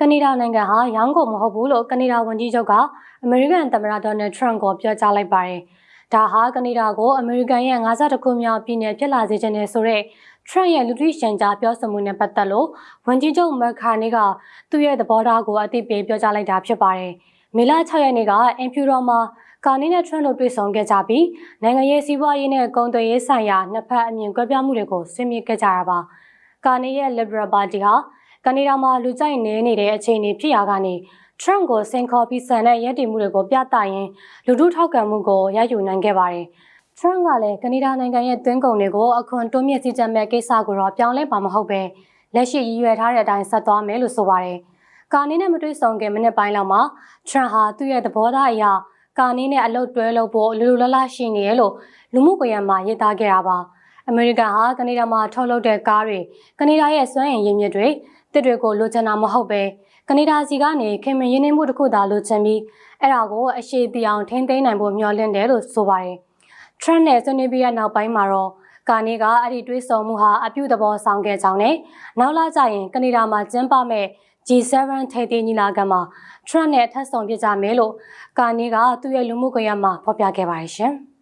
ကနေဒါနိုင်ငံဟာရောင်းကုန်မဟုတ်ဘူးလို့ကနေဒါဝန်ကြီးချုပ်ကအမေရိကန်သမ္မတဒေါ်နယ်ထရန့်ကိုပြောကြားလိုက်ပါတယ်။ဒါဟာကနေဒါကိုအမေရိကန်ရဲ့52ခုမြောက်ပြည်နယ်ဖြစ်လာစေခြင်းနဲ့ဆိုတဲ့ထရန့်ရဲ့လူထုရှန်ကြားပြောဆိုမှုနဲ့ပတ်သက်လို့ဝန်ကြီးချုပ်မက်ခါနီကသူ့ရဲ့သဘောထားကိုအသိပေးပြောကြားလိုက်တာဖြစ်ပါတယ်။မေလ6ရက်နေ့ကအင်ဖြူတော်မှာကာနီနဲ့ထရန့်တို့တွေ့ဆုံခဲ့ကြပြီးနိုင်ငံရေးစီးပွားရေးနဲ့ကုန်သွယ်ရေးဆိုင်ရာနှစ်ဖက်အမြင်ကွဲပြားမှုတွေကိုဆွေးနွေးခဲ့ကြတာပါ။ကာနီရဲ့ Liberal Party ဟာ ကနေဒါမှာလူကြိုက်နေနေတဲ့အခြေအနေဖြစ်ရာကနေ Trump ကိုစင်ခေါ်ပြီးဆန်တဲ့ရည်တည်မှုတွေကိုပြသရင်းလူထုထောက်ခံမှုကိုရယူနိုင်ခဲ့ပါတယ်။ Trump ကလည်းကနေဒါနိုင်ငံရဲ့သွင်းကုန်တွေကိုအခွန်တိုးမြင့်စည်းကြပ်မဲ့ကိစ္စကိုတော့ပြောင်းလဲပါမဟုတ်ပဲလက်ရှိရည်ရွယ်ထားတဲ့အတိုင်းဆက်သွားမယ်လို့ဆိုပါတယ်။ကာနီနဲ့မတွေ့ဆုံခင်မိနစ်ပိုင်းလောက်မှာ Trump ဟာသူ့ရဲ့သဘောထားအရကာနီနဲ့အလုတ်တွဲလို့ဖို့လူလူလလရှိနေရလို့လူမှုကွန်ရက်မှာရေးသားခဲ့တာပါ။ အမေရိကန်ဟာကနေဒါမှာထုတ်လုပ်တဲ့ကားတွေကနေဒါရဲ့စွမ်းအင်ရင်းမြစ်တွေတစ်တွေကိုလိုချင်တာမဟုတ်ပဲကနေဒါစီကနေခင်မင်ရင်းနှီးမှုတစ်ခုသာလိုချင်ပြီးအဲ့ဒါကိုအရှိတီအောင်ထိန်းသိမ်းနိုင်ဖို့မျှော်လင့်တယ်လို့ဆိုပါတယ်။ Trump နဲ့ဆွေးနွေးပြီးတဲ့နောက်ပိုင်းမှာတော့ကာနီကအဲ့ဒီတွေးဆောင်မှုဟာအပြုသဘောဆောင်ခဲ့ကြောင်းနဲ့နောက်လာကြရင်ကနေဒါမှာကျင်းပမဲ့ G7 ထိပ်သီးညီလာခံမှာ Trump နဲ့ထပ်ဆောင်ပြကြမယ်လို့ကာနီကသူ့ရဲ့လူမှုကွန်ရက်မှာဖော်ပြခဲ့ပါတယ်ရှင်။